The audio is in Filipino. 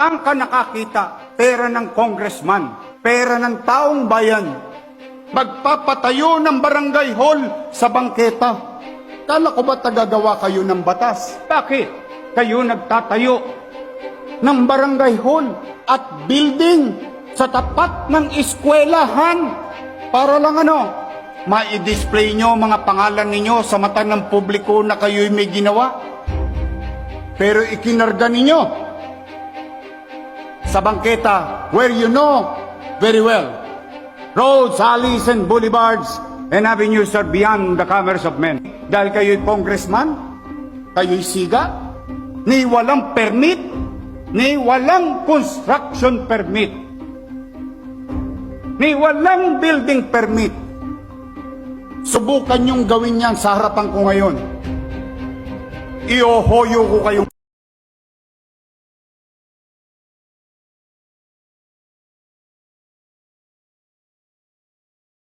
Ang ka nakakita, pera ng congressman, pera ng taong bayan, magpapatayo ng barangay hall sa bangketa. Kala ko ba tagagawa kayo ng batas? Bakit? Kayo nagtatayo ng barangay hall at building sa tapat ng eskwelahan para lang ano, ma-display nyo mga pangalan ninyo sa mata ng publiko na kayo'y may ginawa. Pero ikinarga ninyo sa bangketa where you know very well roads, alleys, and boulevards and avenues are beyond the commerce of men. Dahil kayo'y congressman, kayo'y siga, ni walang permit, ni walang construction permit, ni walang building permit. Subukan niyong gawin yan sa harapan ko ngayon. Iohoyo ko kayong